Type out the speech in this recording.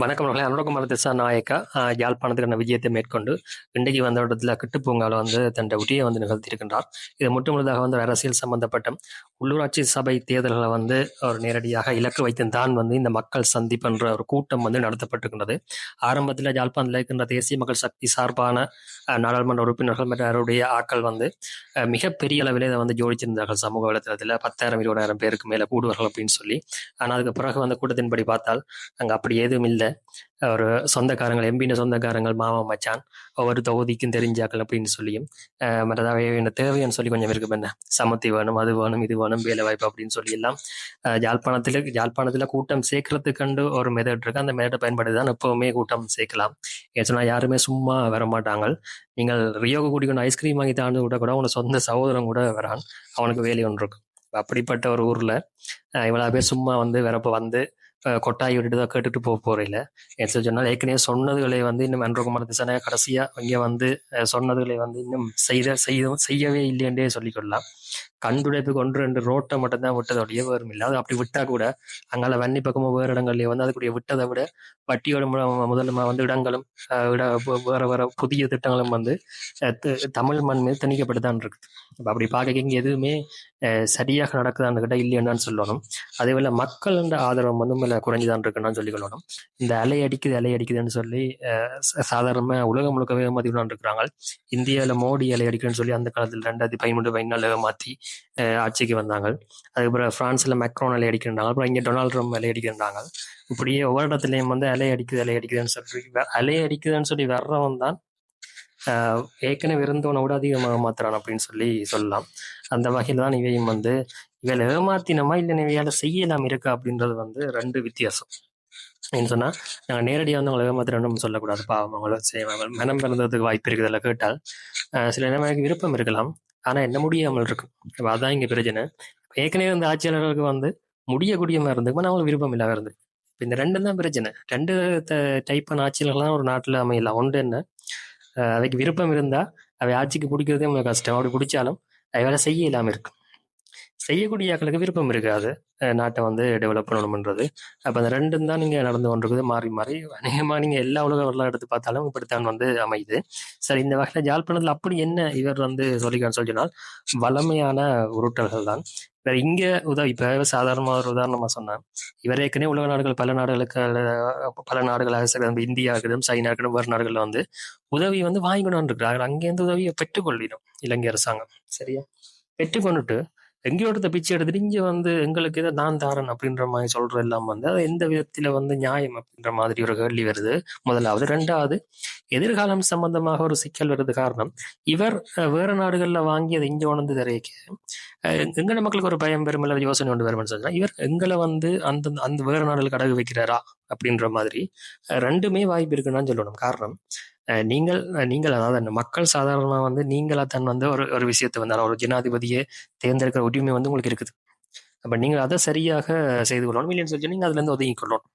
வணக்கம் அவர்களே. அனுரகுமார திசா நாயக்கா. யாழ்ப்பாணத்துக்கான விஜயத்தை மேற்கொண்டு இன்றைக்கு வந்த இடத்துல கிட்டுப்பூங்காவில் வந்து தன்னுடைய உட்டியை வந்து நிகழ்த்தியிருக்கின்றார். இது முற்றுமுழுதாக வந்து அரசியல் சம்பந்தப்பட்ட உள்ளூராட்சி சபை தேர்தல்களை வந்து ஒரு நேரடியாக இலக்கு வைத்து தான் வந்து இந்த மக்கள் சந்திப்புன்ற ஒரு கூட்டம் வந்து நடத்தப்பட்டிருக்கின்றது. ஆரம்பத்தில் யாழ்ப்பாணத்தில் இருக்கின்ற தேசிய மக்கள் சக்தி சார்பான நாடாளுமன்ற உறுப்பினர்கள் மற்றும் அவருடைய ஆட்கள் வந்து மிகப்பெரிய அளவில் இதை வந்து ஜோடிச்சிருந்தார்கள் சமூக வலைத்தளத்தில். பத்தாயிரம் இருபதாயிரம் பேருக்கு மேலே கூடுவார்கள் அப்படின்னு சொல்லி. ஆனால் அதுக்கு பிறகு வந்து கூட்டத்தின்படி பார்த்தால் அங்கே அப்படி எதுவும் இல்லை. ஒரு சொந்தக்காரங்கள் எம்பின சொந்தக்காரங்கள் மாமா மச்சான் ஒவ்வொரு தொகுதிக்கும் தெரிஞ்சாக்கள் அப்படின்னு சொல்லியும் மற்றதாக என்ன தேவைன்னு சொல்லி கொஞ்சம் இருக்கு பண்ண சமத்தி வேணும் அது வேணும் இது வேணும் வேலை வாய்ப்பு அப்படின்னு சொல்லி எல்லாம் ஜாழ்ப்பாணத்தில் யாழ்ப்பாணத்தில் யாழ்ப்பாணத்தில் கூட்டம் சேர்க்கறதுக்கண்டு ஒரு மெதட் இருக்கு. அந்த மெதட்டை பயன்படுத்தி தான் எப்பவுமே கூட்டம் சேர்க்கலாம். ஏன் யாருமே சும்மா வர மாட்டாங்க நீங்கள் ரியோக்கு கூட்டிக்கொண்டு ஐஸ்கிரீம் வாங்கி தாண்டு கூட கூட உனக்கு சொந்த சகோதரன் கூட வரான். அவனுக்கு வேலை ஒன்று இருக்கும் அப்படிப்பட்ட ஒரு ஊர்ல இவ்வளோ பேர் சும்மா வந்து வரப்போ வந்து கொட்டாய் விட்டுட்டு தான் கேட்டுட்டு போக போறதில்ல ஏன் சொன்னால் ஏற்கனவே சொன்னதுகளை வந்து இன்னும் அன்றகுமார் திசனா கடைசியா இங்க வந்து சொன்னதுகளை வந்து இன்னும் செய்த செய்ய செய்யவே இல்லைன்றே சொல்லிக்கொள்ளலாம் கண்டுடைப்பு கொண்டு ரெண்டு ரோட்டை மட்டும்தான் விட்டதோடைய வேறும் இல்லை. அது அப்படி விட்டா கூட அங்கால வன்னி பக்கமும் வேறு இடங்கள்லயே வந்து அதுக்குரிய விட்டதை விட வட்டியோட மூலம் முதல்ல வந்து இடங்களும் இட வேற வேற புதிய திட்டங்களும் வந்து த- தமிழ் மண் மீது திணிக்கப்பட்டுதான் இருக்குது. இப்போ அப்படி பார்க்க எதுவுமே சரியாக நடக்குதான்னு கிட்ட இல்லைன்னு சொல்லணும். அதே போல மக்கள் ஆதரவு வந்து மேல குறைஞ்சுதான் இருக்குன்னு சொல்லிக்கொள்ளணும் இந்த அலை அடிக்குது அலை அடிக்குதுன்னு சொல்லி சாதாரணமாக உலகம் முழுக்கவே மதிவுதான் இருக்கிறாங்க. இந்தியாவில் மோடி அலை அடிக்குதுன்னு சொல்லி அந்த காலத்தில் ரெண்டாயிரத்தி பதிமூன்று பதினாலு மாற்றி ஆட்சிக்கு வந்தாங்க அதுக்கப்புறம் பிரான்ஸ்ல மெக்ரோன் அலை அடிக்கிறாங்க. அப்புறம் இங்கே டொனால்ட் ட்ரம்ப் அலை அடிக்கிறாங்க. இப்படியே ஒவ்வொரு இடத்துலையும் வந்து அலை அடிக்குது அலை அடிக்குதுன்னு சொல்லி அலை அடிக்குதுன்னு சொல்லி வர்றவன் தான் ஆஹ் ஏற்கனவே இருந்தவனை விட அதிகமாக மாத்துறான் அப்படின்னு சொல்லி சொல்லலாம். அந்த வகையில் தான் இவையும் வந்து இவையில ஏமாத்தினமா இல்லை இவையால செய்யலாம் இருக்கா அப்படின்றது வந்து ரெண்டு வித்தியாசம். ஏன்னு சொன்னா நாங்கள் நேரடியாக வந்து அவங்களை ஏமாத்துறோம்னு சொல்லக்கூடாது. பாவம் அவங்கள செய்வாங்க மனம் பிறந்ததுக்கு வாய்ப்பு இருக்குது அதில் கேட்டால். ஆஹ் சில நேரம் எனக்கு விருப்பம் இருக்கலாம். ஆனா என்ன முடியாமல் இருக்கும். அதான் இங்க பிரச்சனை. ஏற்கனவே வந்து ஆட்சியாளர்களுக்கு வந்து முடியக்கூடிய மாதிரி இருந்துக்கும் அவங்களுக்கு விருப்பம் இல்லாம இருந்து இப்போ இந்த ரெண்டும் தான் பிரச்சனை. ரெண்டு டைப்பான ஆட்சியாளர்கள்லாம் ஒரு நாட்டுல அமையலாம் ஒன்று என்ன? அவைக்கு விருப்பம் இருந்தா அவை ஆட்சிக்கு பிடிக்கிறதே உங்களுக்கு கஷ்டம். அப்படி பிடிச்சாலும் வேலை செய்ய இல்லாம இருக்கும் செய்யக்கூடிய அக்களுக்கு விருப்பம் இருக்காது நாட்டை வந்து டெவலப் பண்ணணும்ன்றது. அப்போ அந்த ரெண்டும் தான் நீங்க நடந்து கொண்டிருக்குது. மாறி மாறி அநேகமா நீங்க எல்லா உலக வரலாறு எடுத்து பார்த்தாலும் இப்படித்தான் வந்து அமையுது. சரி இந்த வகையில் ஜாழ்ப்பாணத்துல அப்படி என்ன இவர் வந்து சொல்லிக்கான்னு சொல்லினால் வளமையான உருட்டல்கள் தான். வேற இங்க உதவி இப்ப சாதாரணமா ஒரு உதாரணமா சொன்னேன் இவர் ஏற்கனவே உலக நாடுகள் பல நாடுகளுக்கு பல நாடுகளாக சரி இந்தியா இருக்கட்டும் சைனா இருக்கட்டும் வேறு நாடுகள்ல வந்து உதவி வந்து வாங்கிக்கணும்னு கொண்டு அங்கேருந்து உதவியை பெற்றுக்கொள்ளிடும் இலங்கை அரசாங்கம். சரியா? பெற்றுக்கொண்டுட்டு எங்கேயோ ஒருத்த பிச்சை எடுத்துட்டு இங்கே வந்து எங்களுக்கு இதை நான் தாரன் அப்படின்ற மாதிரி சொல்ற எல்லாம் வந்து அது எந்த விதத்துல வந்து நியாயம் அப்படின்ற மாதிரி ஒரு கேள்வி வருது. முதலாவது. ரெண்டாவது எதிர்காலம் சம்பந்தமாக ஒரு சிக்கல் வருது காரணம் இவர் வேற நாடுகள்ல வாங்கி அதை இங்க உணர்ந்து தரைக்க எங்கட மக்களுக்கு ஒரு பயம் பெரும் இல்லை யோசனை ஒன்று வரும்னு சொன்னா இவர் எங்களை வந்து அந்த அந்த வேற நாடுகளுக்கு அடகு வைக்கிறாரா அப்படின்ற மாதிரி ரெண்டுமே வாய்ப்பு இருக்குன்னு சொல்லணும். காரணம் நீங்கள் நீங்கள் அதாவது மக்கள் சாதாரணமா வந்து நீங்களா தன் வந்து ஒரு ஒரு விஷயத்தை வந்து ஒரு ஜனாதிபதியை தேர்ந்தெடுக்கிற உரிமை வந்து உங்களுக்கு இருக்குது. அப்போ நீங்கள் அதை சரியாக செய்து கொள்ளணும். இல்லைன்னு சொல்லி நீங்க அதுல இருந்து ஒதுங்கி கொள்ளணும்